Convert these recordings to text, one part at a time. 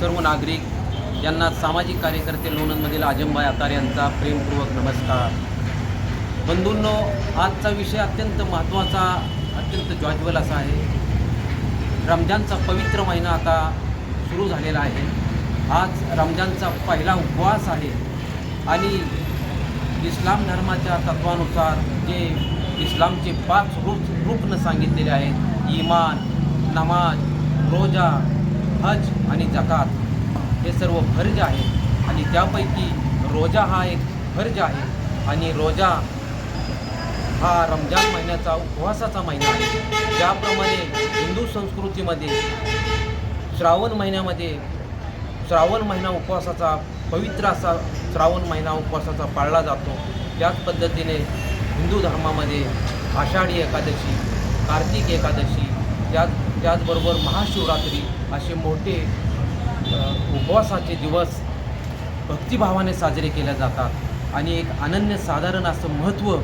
सर्व नागरिक यांना सामाजिक कार्यकर्ते लोणंदमधील आजमबाई आतार यांचा प्रेमपूर्वक नमस्कार. बंधूंनो आजचा विषय अत्यंत महत्त्वाचा अत्यंत ज्वाज्वल असा आहे. रमजानचा पवित्र महिना आता सुरू झालेला आहे. आज रमजानचा पहिला उपवास आहे आणि इस्लाम धर्माच्या तत्वानुसार जे इस्लामचे पाच रूप रुक्न सांगितलेले आहेत. इमान नमाज रोजा हज आणि जकात हे सर्व फर्ज आहे आणि त्यापैकी रोजा हा एक फर्ज आहे आणि रोजा हा रमजान महिन्याचा उपवासाचा महिना आहे. ज्याप्रमाणे हिंदू संस्कृतीमध्ये श्रावण महिन्यामध्ये श्रावण महिना उपवासाचा पवित्र असा श्रावण महिना उपवासाचा पाळला जातो. त्याच पद्धतीने हिंदू धर्मामध्ये आषाढी एकादशी कार्तिक एकादशी त्याच त्याचबरोबर महाशिवरात्री असे मोठे उपवासाचे दिवस भक्तिभावाने साजरे केले जातात. आणि एक अनन्य साधारण असं महत्त्व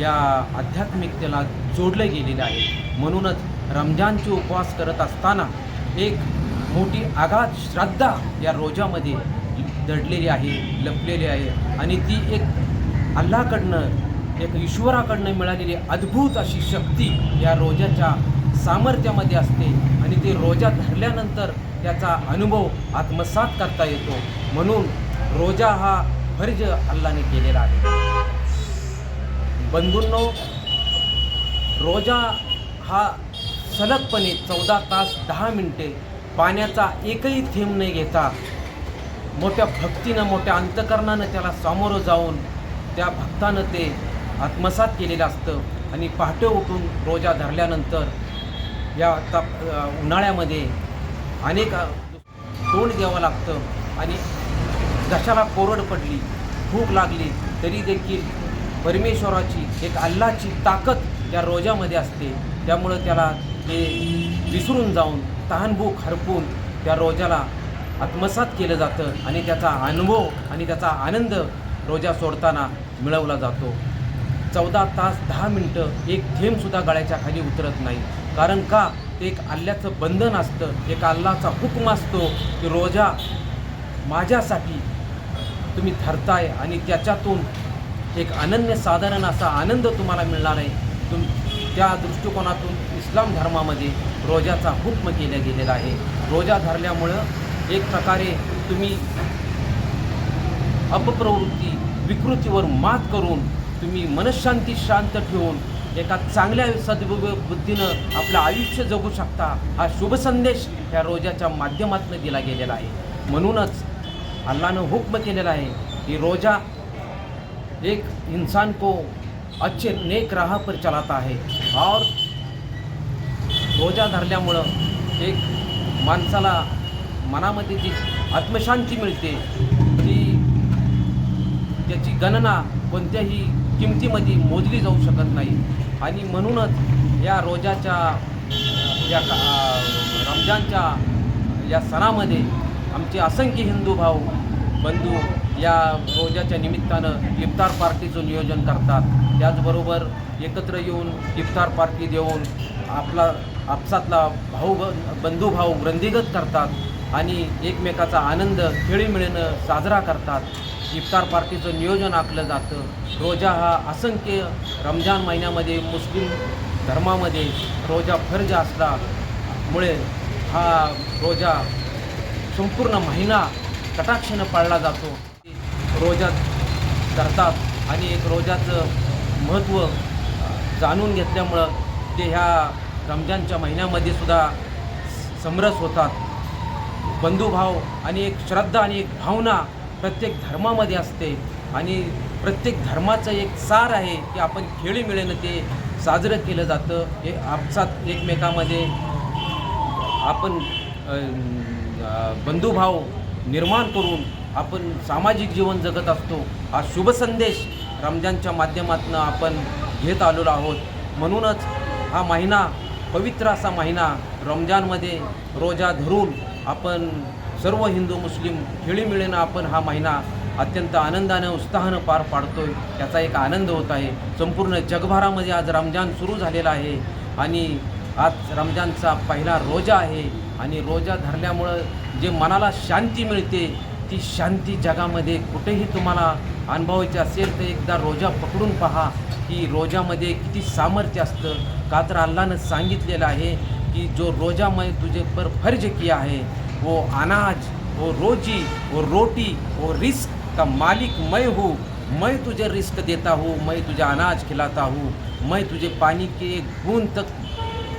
या आध्यात्मिकतेला जोडलं गेलेलं आहे. म्हणूनच रमजानचे उपवास करत असताना एक मोठी आघात श्रद्धा या रोजामध्ये दडलेली आहे लपलेली आहे. आणि ती एक अल्लाकडनं एक ईश्वराकडनं मिळालेली अद्भुत अशी शक्ती या रोजाच्या सामर्थ्यामध्ये असते. ते रोजा धरल्यानंतर त्याचा अनुभव आत्मसात करता येतो. म्हणून रोजा हा फर्ज अल्लाने केलेला आहे. बंधूंनो रोजा हा सलगपणे चौदा तास दहा मिनटे पाण्याचा एकही थेंब न घेता मोठ्या भक्तीनं मोठ्या अंतकरणानं त्याला सामोरं जाऊन त्या भक्तानं ते आत्मसात केलेलं असतं. आणि पहाटे उठून रोजा धरल्यानंतर या ताप उन्हाळ्यामध्ये अनेक तोंड द्यावं लागतं आणि घशाला कोरड पडली भूक लागली तरी देखील परमेश्वराची एक अल्लाची ताकद या रोजामध्ये असते. त्यामुळं त्याला ते विसरून जाऊन तहानभूक हरपून त्या रोजाला आत्मसात केलं जातं आणि त्याचा अनुभव आणि त्याचा आनंद रोजा सोडताना मिळवला जातो. चौदा तास दहा मिनटं एक थेंबसुद्धा गळ्याच्या खाली उतरत नाही. कारण का? ते एक अल्ल्याचं बंधन असतं एक अल्लाचा हुकम असतो की रोजा माझ्यासाठी तुम्ही धरताय आणि त्याच्यातून एक अनन्य साधारण असा आनंद तुम्हाला मिळणार आहे. तुम त्या दृष्टिकोनातून इस्लाम धर्मामध्ये रोजाचा हुक्म केला गेलेला आहे. रोजा धरल्यामुळं एक प्रकारे तुम्ही अपप्रवृत्ती विकृतीवर मात करून तुम्ही मनशांती शांत ठेवून एका चांगल्या सद्बुद्ध बुद्धीनं आपलं आयुष्य जगू शकता हा शुभ संदेश या रोजाच्या माध्यमातून दिला गेलेला आहे. म्हणूनच अल्लानं हुक्म केलेला आहे की रोजा एक इंसान को अच्छे नेक राह पर चलाता है और रोजा धरल्यामुळं एक माणसाला मनामध्ये जी आत्मशांती मिळते ती त्याची गणना कोणत्याही किमतीमध्ये मोजली जाऊ शकत नाही. आणि म्हणूनच या रोजाच्या या का- रमजानच्या या सणामध्ये आमचे असंख्य हिंदू भाऊ बंधू या रोजाच्या निमित्तानं इफ्तार पार्टीचं नियोजन करतात. त्याचबरोबर एकत्र येऊन इफ्तार पार्टी देऊन आपला आपसातला भाऊ बंधू भाऊ वृंदीगत करतात आणि एकमेकाचा आनंद खेळीमिळीनं साजरा करतात. इफ्तार पार्टीचं नियोजन आखलं जातं. रोजा हा असंख्य रमजान महिन्यामध्ये मुस्लिम धर्मामध्ये रोजा फर्ज असल्यामुळे हा रोजा संपूर्ण महिना कटाक्षानं पाळला जातो. रोजा करतात आणि एक रोजाचं महत्त्व जाणून घेतल्यामुळं ते ह्या रमजानच्या महिन्यामध्ये सुद्धा समरस होतात. बंधुभाव आणि एक श्रद्धा आणि एक भावना प्रत्येक धर्मामध्ये असते. आणि प्रत्येक धर्माचं एक सार आहे की आपण खेळीमिळेनं ते साजरं केलं जातं. हे आपसात एकमेकामध्ये आपण बंधुभाव निर्माण करून आपण सामाजिक जीवन जगत असतो. हा शुभ संदेश रमजानच्या माध्यमातून आपण घेत आलेलो आहोत. म्हणूनच हा महिना पवित्र असा महिना रमजानमध्ये रोजा धरून आपण सर्व हिंदू मुस्लिम खेळीमिळीनं आपण हा महिना अत्यंत आनंदानं उत्साहानं पार पाडतोय. त्याचा एक आनंद होत आहे. संपूर्ण जगभरामध्ये आज रमजान सुरू झालेला आहे आणि आज रमजानचा पहिला रोजा आहे आणि रोजा धरल्यामुळं जे मनाला शांती मिळते ती शांती जगामध्ये कुठेही तुम्हाला अनुभवायची असेल तर एकदा रोजा पकडून पहा. की रोजामध्ये किती सामर्थ्य असतं. का तर अल्लानं सांगितलेलं आहे की जो रोजामध्ये तुझे पर फर्ज किया आहे वो अनाज, वो रोजी, वो रोटी, वो रिस्क का मालिक मैं हूँ। मैं तुझे रिस्क देता हूँ, मैं तुझे अनाज खिलाता हूँ, मैं तुझे पानी के एक बूंद तक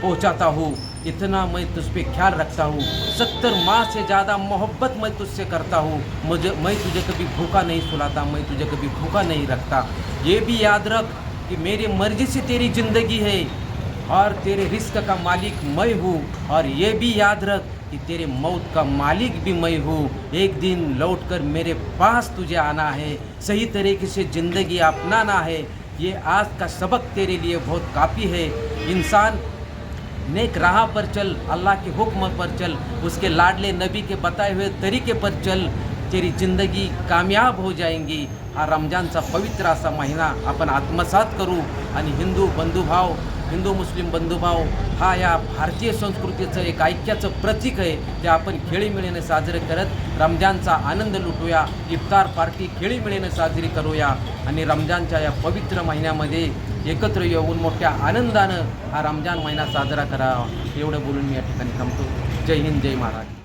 पहुँचाता हूँ। इतना मैं तुझ पर ख्याल रखता हूँ। सत्तर माह से ज़्यादा मोहब्बत मैं तुझसे करता हूँ। मुझे, मैं तुझे कभी भूखा नहीं सुलाता, मैं तुझे कभी भूखा नहीं रखता। ये भी याद रख कि मेरी मर्ज़ी से तेरी ज़िंदगी है। और तेरे रिस्क का मालिक मैं हूँ। और ये भी याद रख कि तेरे मौत का मालिक भी मैं हूँ। एक दिन लौटकर मेरे पास तुझे आना है। सही तरीके से ज़िंदगी अपनाना है। ये आज का सबक तेरे लिए बहुत काफ़ी है। इंसान नेक राह पर चल, अल्लाह के हुक्म पर चल, उसके लाडले नबी के बताए हुए तरीके पर चल, तेरी ज़िंदगी कामयाब हो जाएँगी। और रमज़ान सा पवित्र सा महीना अपन आत्मसात करूँ। आणि हिंदू बंधुभाव हिंदू मुस्लिम बंधुभाव हा या भारतीय संस्कृतीचं एक ऐक्याचं प्रतीक आहे ते आपण खेळीमेळीने साजरे करत रमजानचा आनंद लुटूया इफ्तार पार्टी खेळीमेळीने साजरी करूया आणि रमजानच्या या पवित्र महिन्यामध्ये एकत्र येऊन मोठ्या आनंदानं हा रमजान महिना साजरा करावा. एवढं बोलून मी या ठिकाणी थांबतो. जय हिंद जय महाराज.